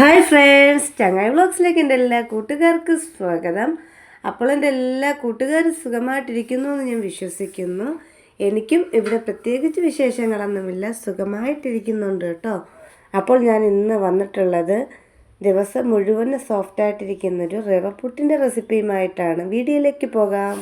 Hi friends ചങ്ങായി വ്ളോഗ്സിലേക്ക് എന്റെ എല്ലാ കൂട്ടുകാർക്ക് സ്വാഗതം. അപ്പോൾ എന്റെ എല്ലാ കൂട്ടുകാരും സുഖമായിട്ടിരിക്കുന്നു എന്ന് ഞാൻ വിശ്വസിക്കുന്നു. എനിക്കും ഇവിടെ പ്രത്യേകിച്ച് വിശേഷങ്ങളൊന്നുമില്ല സുഖമായിട്ടിരിക്കുന്നുണ്ട് കേട്ടോ. അപ്പോൾ ഞാൻ ഇന്ന് വന്നിട്ടുള്ളത് ദിവസം മുഴുവൻ സോഫ്റ്റായിട്ടിരിക്കുന്നൊരു റവ പുട്ടിന്റെ റെസിപ്പിയുമായിട്ടാണ് വീഡിയോയിലേക്ക് പോകാം.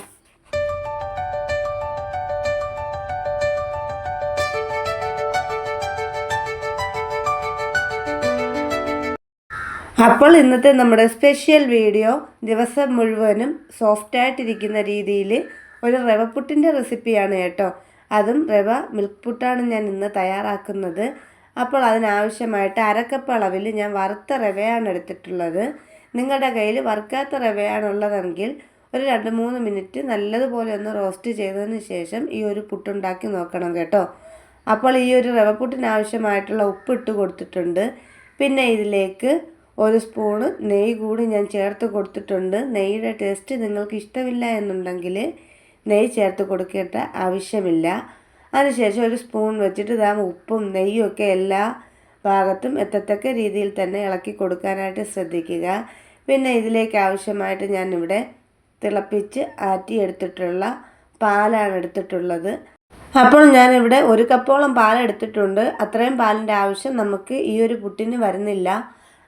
അപ്പോൾ ഇന്നത്തെ നമ്മുടെ സ്പെഷ്യൽ വീഡിയോ ദിവസം മുഴുവനും സോഫ്റ്റായിട്ടിരിക്കുന്ന രീതിയിൽ ഒരു റവ പുട്ടിന്റെ റെസിപ്പിയാണ് കേട്ടോ. അതും റവ മിൽക്ക് പുട്ടാണ് ഞാൻ ഇന്ന് തയ്യാറാക്കുന്നത്. അപ്പോൾ അതിനാവശ്യമായിട്ട് അരക്കപ്പ് അളവിൽ ഞാൻ വറുത്ത റവയാണ് എടുത്തിട്ടുള്ളത്. നിങ്ങളുടെ കയ്യിൽ വറുക്കാത്ത റവയാണുള്ളതെങ്കിൽ ഒരു രണ്ട് മൂന്ന് മിനിറ്റ് നല്ലതുപോലെ ഒന്ന് റോസ്റ്റ് ചെയ്തതിന് ശേഷം ഈ ഒരു പുട്ടുണ്ടാക്കി നോക്കണം കേട്ടോ. അപ്പോൾ ഈ ഒരു റവ പുട്ടിനാവശ്യമായിട്ടുള്ള ഉപ്പ് ഇട്ട് കൊടുത്തിട്ടുണ്ട്. പിന്നെ ഇതിലേക്ക് ഒരു സ്പൂണ് നെയ്യ് കൂടി ഞാൻ ചേർത്ത് കൊടുത്തിട്ടുണ്ട്. നെയ്യുടെ ടേസ്റ്റ് നിങ്ങൾക്ക് ഇഷ്ടമില്ല എന്നുണ്ടെങ്കിൽ നെയ്യ് ചേർത്ത് കൊടുക്കേണ്ട ആവശ്യമില്ല. അതിനുശേഷം ഒരു സ്പൂൺ വെച്ചിട്ട് ഇതാ ഉപ്പും നെയ്യും ഒക്കെ എല്ലാ ഭാഗത്തും എത്തത്തക്ക രീതിയിൽ തന്നെ ഇളക്കി കൊടുക്കാനായിട്ട് ശ്രദ്ധിക്കുക. പിന്നെ ഇതിലേക്ക് ആവശ്യമായിട്ട് ഞാനിവിടെ തിളപ്പിച്ച് ആറ്റി എടുത്തിട്ടുള്ള പാലാണ് എടുത്തിട്ടുള്ളത്. അപ്പോൾ ഞാനിവിടെ ഒരു കപ്പോളം പാൽ എടുത്തിട്ടുണ്ട് അത്രയും പാലിന്റെ ആവശ്യം നമുക്ക് ഈ ഒരു പുട്ടിന് വരുന്നില്ല.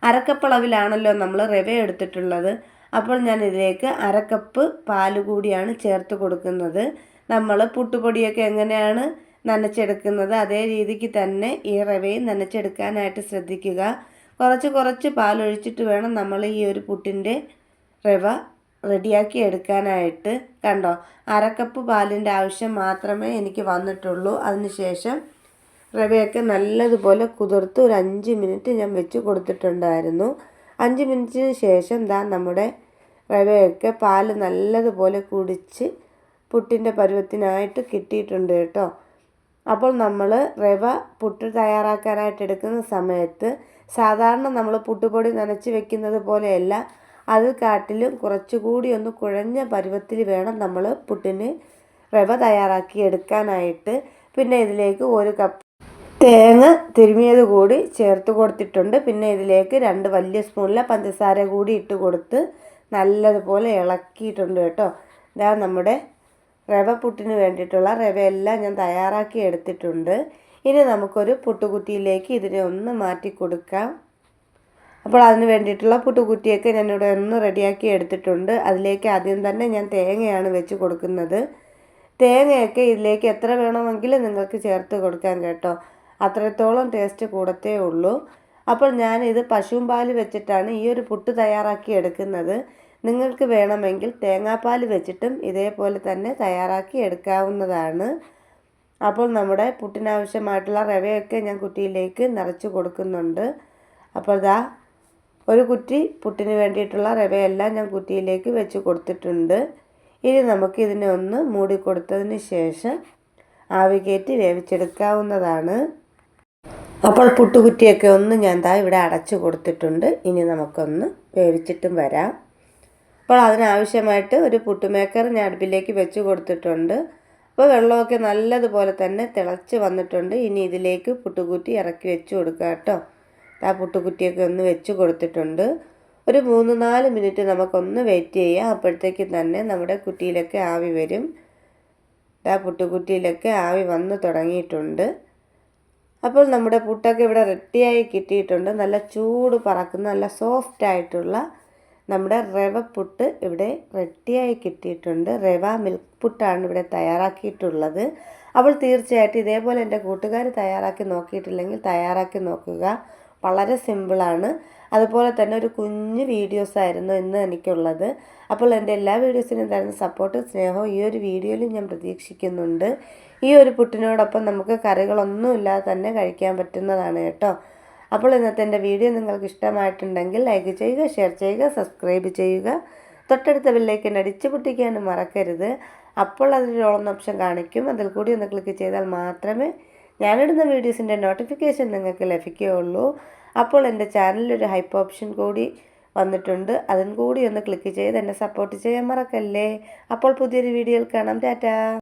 അരക്കപ്പളവിലാണല്ലോ നമ്മൾ റവ എടുത്തിട്ടുള്ളത്. അപ്പോൾ ഞാൻ ഇതിലേക്ക് അരക്കപ്പ് പാൽ കൂടിയാണ് ചേർത്ത് കൊടുക്കുന്നത്. നമ്മൾ പുട്ടുപൊടിയൊക്കെ എങ്ങനെയാണ് നനച്ചെടുക്കുന്നത് അതേ രീതിക്ക് തന്നെ ഈ റവയും നനച്ചെടുക്കാനായിട്ട് ശ്രദ്ധിക്കുക. കുറച്ച് കുറച്ച് പാലൊഴിച്ചിട്ട് വേണം നമ്മൾ ഈ ഒരു പുട്ടിന്റെ റവ റെഡിയാക്കി എടുക്കാനായിട്ട്. കണ്ടോ? അരക്കപ്പ് പാലിന്റെ ആവശ്യം മാത്രമേ എനിക്ക് വന്നിട്ടുള്ളൂ. അതിനുശേഷം റവയൊക്കെ നല്ലതുപോലെ കുതിർത്ത് ഒരു അഞ്ച് മിനിറ്റ് ഞാൻ വെച്ച് കൊടുത്തിട്ടുണ്ടായിരുന്നു. അഞ്ച് മിനിറ്റിന് ശേഷം ദാ നമ്മുടെ റവയൊക്കെ പാൽ നല്ലതുപോലെ കുടിച്ച് പുട്ടിന്റെ പരുവത്തിനായിട്ട് കിട്ടിയിട്ടുണ്ട് കേട്ടോ. അപ്പോൾ നമ്മൾ റവ പുട്ട് തയ്യാറാക്കാനായിട്ട് എടുക്കുന്ന സമയത്ത് സാധാരണ നമ്മൾ പുട്ടുപൊടി നനച്ച് വെക്കുന്നത് പോലെയല്ല അത് കാട്ടിലും കുറച്ചുകൂടി ഒന്ന് കുഴഞ്ഞ പരുവത്തിൽ വേണം നമ്മൾ പുട്ടിന് റവ തയ്യാറാക്കി എടുക്കാനായിട്ട്. പിന്നെ ഇതിലേക്ക് ഒരു കപ്പ് തേങ്ങ തിരുമിയത് കൂടി ചേർത്ത് കൊടുത്തിട്ടുണ്ട്. പിന്നെ ഇതിലേക്ക് രണ്ട് വലിയ സ്പൂണിലെ പഞ്ചസാര കൂടി ഇട്ട് കൊടുത്ത് നല്ലതുപോലെ ഇളക്കിയിട്ടുണ്ട് കേട്ടോ. ഇതാ നമ്മുടെ റവ പുട്ടിന് വേണ്ടിയിട്ടുള്ള റവയെല്ലാം ഞാൻ തയ്യാറാക്കി എടുത്തിട്ടുണ്ട്. ഇനി നമുക്കൊരു പുട്ടുകുറ്റിയിലേക്ക് ഇതിനെ ഒന്ന് മാറ്റി കൊടുക്കാം. അപ്പോൾ അതിന് വേണ്ടിയിട്ടുള്ള പുട്ടുകുറ്റിയൊക്കെ ഞാനിവിടെ ഒന്ന് റെഡിയാക്കി എടുത്തിട്ടുണ്ട്. അതിലേക്ക് ആദ്യം തന്നെ ഞാൻ തേങ്ങയാണ് വെച്ച് കൊടുക്കുന്നത്. തേങ്ങയൊക്കെ ഇതിലേക്ക് എത്ര വേണമെങ്കിലും നിങ്ങൾക്ക് ചേർത്ത് കൊടുക്കാം കേട്ടോ. അത്രത്തോളം ടേസ്റ്റ് കൂടത്തേ ഉള്ളൂ. അപ്പോൾ ഞാനിത് പശുവും പാൽ വെച്ചിട്ടാണ് ഈ ഒരു പുട്ട് തയ്യാറാക്കി എടുക്കുന്നത്. നിങ്ങൾക്ക് വേണമെങ്കിൽ തേങ്ങാപ്പാൽ വെച്ചിട്ടും ഇതേപോലെ തന്നെ തയ്യാറാക്കി എടുക്കാവുന്നതാണ്. അപ്പോൾ നമ്മുടെ പുട്ടിനാവശ്യമായിട്ടുള്ള റവയൊക്കെ ഞാൻ കുറ്റിയിലേക്ക് നിറച്ച് കൊടുക്കുന്നുണ്ട്. അപ്പോൾ ഇതാ ഒരു കുറ്റി പുട്ടിന് വേണ്ടിയിട്ടുള്ള റവയെല്ലാം ഞാൻ കുറ്റിയിലേക്ക് വെച്ച് കൊടുത്തിട്ടുണ്ട്. ഇനി നമുക്ക് ഇതിനെ ഒന്ന് മൂടി കൊടുത്തതിന് ശേഷം ആവി കയറ്റി വേവിച്ചെടുക്കാവുന്നതാണ്. അപ്പോൾ പുട്ടുകുറ്റിയൊക്കെ ഒന്ന് ഞാൻ ദാ ഇവിടെ അടച്ചു കൊടുത്തിട്ടുണ്ട്. ഇനി നമുക്കൊന്ന് വേവിച്ചിട്ടും വരാം. അപ്പോൾ അതിനാവശ്യമായിട്ട് ഒരു പുട്ടുമേക്കർ ഞാൻ അടുപ്പിലേക്ക് വെച്ച് കൊടുത്തിട്ടുണ്ട്. അപ്പോൾ വെള്ളമൊക്കെ നല്ലതുപോലെ തന്നെ തിളച്ച് വന്നിട്ടുണ്ട്. ഇനി ഇതിലേക്ക് പുട്ടുകുറ്റി ഇറക്കി വെച്ച് കൊടുക്കുക കേട്ടോ. ആ പുട്ടുകുറ്റിയൊക്കെ ഒന്ന് വെച്ച് കൊടുത്തിട്ടുണ്ട്. ഒരു മൂന്ന് നാല് മിനിറ്റ് നമുക്കൊന്ന് വെയിറ്റ് ചെയ്യാം. അപ്പോഴത്തേക്ക് തന്നെ നമ്മുടെ കുറ്റിയിലൊക്കെ ആവി വരും. ആ പുട്ടുകുറ്റിയിലൊക്കെ ആവി വന്ന് തുടങ്ങിയിട്ടുണ്ട്. അപ്പോൾ നമ്മുടെ പുട്ടൊക്കെ ഇവിടെ റെഡിയായി കിട്ടിയിട്ടുണ്ട്. നല്ല ചൂട് പറക്കുന്ന നല്ല സോഫ്റ്റ് ആയിട്ടുള്ള നമ്മുടെ റവ പുട്ട് ഇവിടെ റെഡിയായി കിട്ടിയിട്ടുണ്ട്. റവ മിൽക്ക് പുട്ടാണ് ഇവിടെ തയ്യാറാക്കിയിട്ടുള്ളത്. അപ്പോൾ തീർച്ചയായിട്ടും ഇതേപോലെ എന്റെ കൂട്ടുകാർ തയ്യാറാക്കി നോക്കിയിട്ടില്ലെങ്കിൽ തയ്യാറാക്കി നോക്കുക. വളരെ സിമ്പിളാണ് അതുപോലെ തന്നെ ഒരു കുഞ്ഞു വീഡിയോസ് ആയിരുന്നു ഇന്ന് എനിക്കുള്ളത്. അപ്പോൾ എന്റെ എല്ലാ വീഡിയോസിനും തരുന്ന സപ്പോർട്ട് സ്നേഹവും ഈ ഒരു വീഡിയോയിലും ഞാൻ പ്രതീക്ഷിക്കുന്നുണ്ട്. ഈ ഒരു പുട്ടിനോടൊപ്പം നമുക്ക് കറികളൊന്നും ഇല്ലാതെ തന്നെ കഴിക്കാൻ പറ്റുന്നതാണ് കേട്ടോ. അപ്പോൾ ഇന്നത്തെ എന്റെ വീഡിയോ നിങ്ങൾക്ക് ഇഷ്ടമായിട്ടുണ്ടെങ്കിൽ ലൈക്ക് ചെയ്യുക ഷെയർ ചെയ്യുക സബ്സ്ക്രൈബ് ചെയ്യുക. തൊട്ടടുത്ത ബില്ലേക്ക് അടിച്ചു പൊട്ടിക്കാനും മറക്കരുത്. അപ്പോൾ അതിൽ ഓൺ ഓപ്ഷൻ കാണിക്കും. അതിൽ കൂടി ഒന്ന് ക്ലിക്ക് ചെയ്താൽ മാത്രമേ ഞാനിടുന്ന വീഡിയോസിന്റെ നോട്ടിഫിക്കേഷൻ നിങ്ങൾക്ക് ലഭിക്കുകയുള്ളൂ. അപ്പോൾ എന്റെ ചാനലിലൊരു ഹൈപ്പ് ഓപ്ഷൻ കൂടി വന്നിട്ടുണ്ട്. അതും കൂടി ഒന്ന് ക്ലിക്ക് ചെയ്ത് എന്നെ സപ്പോർട്ട് ചെയ്യാൻ മറക്കല്ലേ? അപ്പോൾ പുതിയൊരു വീഡിയോയിൽ കാണാം. ടാറ്റാ.